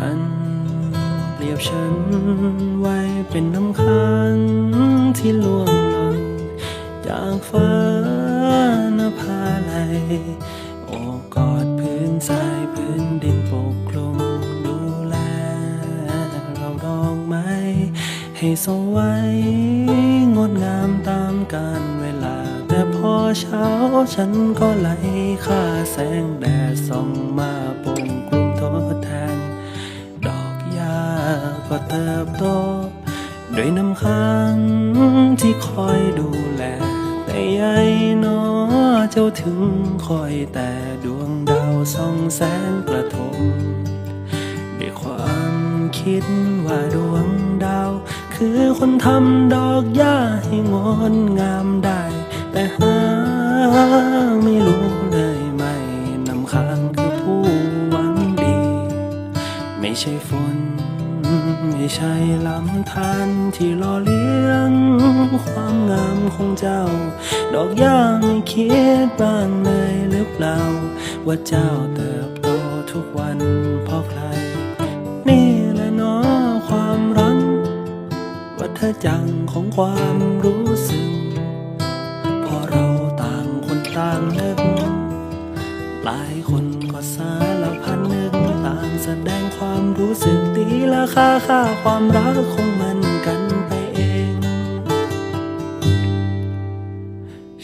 ฉันเปรียบฉันไว้เป็นน้ำค้างที่ล่วงหล่นจากฟ้านภาไหลโอบกอดพื้นทรายพื้นดินปกคลุมดูแล เราดอกไม้ให้สวยงดงามตามกาลเวลา แต่พอเช้าฉันก็ไหลค่าแสงแดดส่องมาปก เติบโตด้วยน้ำค้างที่คอยดูแล แต่ใยหนอเจ้าถึงคอยแต่ดวงดาวส่องแสงกระทมด้วยความคิดว่าดวงดาว คือคนทำดอกหญ้าให้งดงามได้ แต่หาไม่รู้เลยไม่นำค้างคือผู้หวังดี ไม่ใช่ฝน ไม่ใช่ลำธารที่หล่อเลี้ยง ความงามของเจ้า ดอกหญ้าไม่คิดบ้างเลยหรือเปล่า ว่าเจ้าเติบโตทุกวันเพราะใคร นี่แหละเนาะความรักวัฏจักรของความรู้สึก ค่าค่าความรักของมันกันไปเอง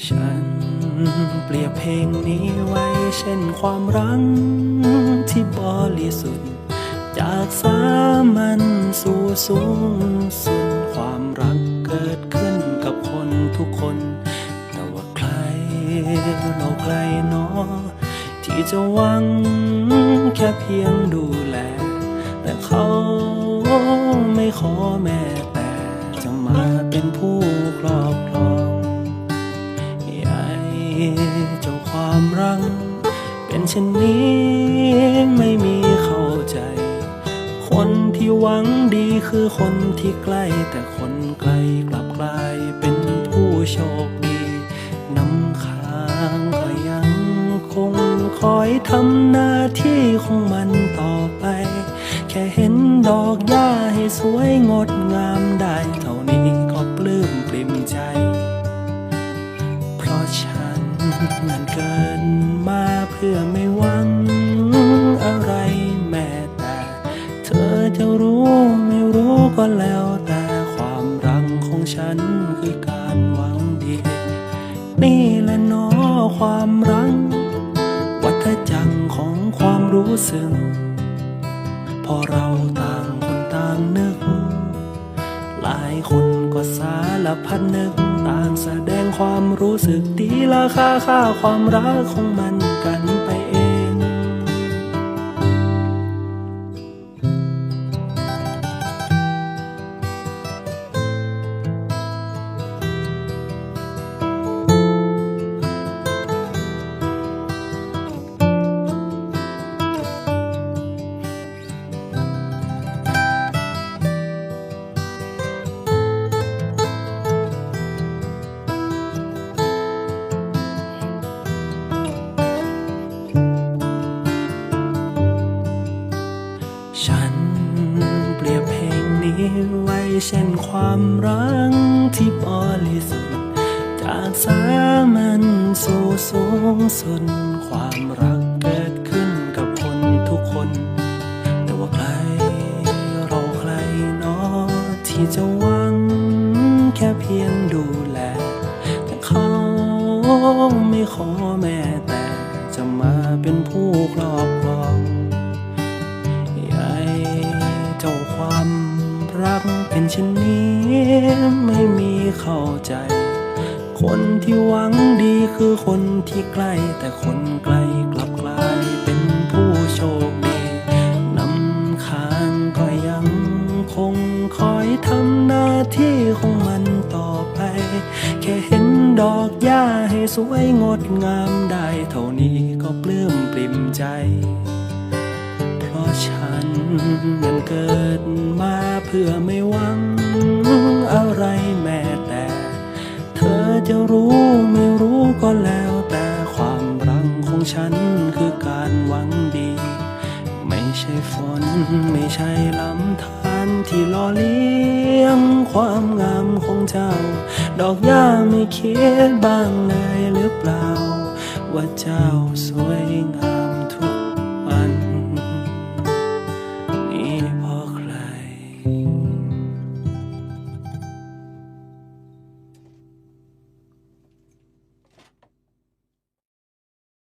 ฉันเปรียบเพลงนี้ไว้เช่นความรักที่บริสุทธิ์จากสามัญสู่สูงสุดความรักเกิดขึ้นกับคนทุกคน แต่ว่าใครเราใครเนาะที่จะหวังแค่เพียงดูแล เขาไม่ขอแม้แต่จะมาเป็นผู้ครอบครองใหญ่เจ้าความรักเป็นเช่นนี้ไม่มีเข้าใจ คนที่หวังดีคือคนที่ใกล้ แต่คนไกลกลับกลายเป็นผู้โชคดีน้ำค้างก็ยังคงคอยทำหน้าที่ของมันต่อไป ค่เห็นดอกหญ้าให้สวยงดงามได้เท่านี้ก็ปลื้มปริ่มใจ เพราะฉันนั้นเกินมาเพื่อไม่หวังอะไรแม้แต่ เธอจะรู้ไม่รู้ก็แล้วแต่ความรักของฉันคือการหวังดี นี่แหละนอความรักวัฏจักรของความรู้สึก พอเราต่างคนต่างนึก หลายคนก็สารพัดนึก ต่างแสดงความรู้สึกตีราคาค่าความรักของมันกัน ไว้เช่นความรักที่บริสุทธิ์จากสามัญสู่สูงสุดความรักเกิดขึ้นกับคนทุกคน แต่ว่าใครเราใครเนาะที่จะหวังแค่เพียงดูแล แต่เขาไม่ขอแม้แต่จะมาเป็นผู้ครอบครอง เป็นเช่นนี้ไม่มีเข้าใจ คนที่หวังดีคือคนที่ใกล้ แต่คนไกลกลับกลายเป็นผู้โชคดีนำค้างก็ยังคงคอยทำหน้าที่ของมันต่อไป แค่เห็นดอกหญ้าให้สวยงดงามได้เท่านี้ก็ปลื้มปริ่มใจ ฉันนั้นเกิดมาเพื่อไม่หวัง อะไรแม้แต่ เธอจะรู้ไม่รู้ก็แล้วแต่ความรักของฉันคือการหวังดี ไม่ใช่ฝนไม่ใช่ลำธารที่ล่อเลี้ยงความงามของเจ้า ดอกหญ้าไม่คิดบ้างเลยหรือเปล่า ว่าเจ้าสวยงาม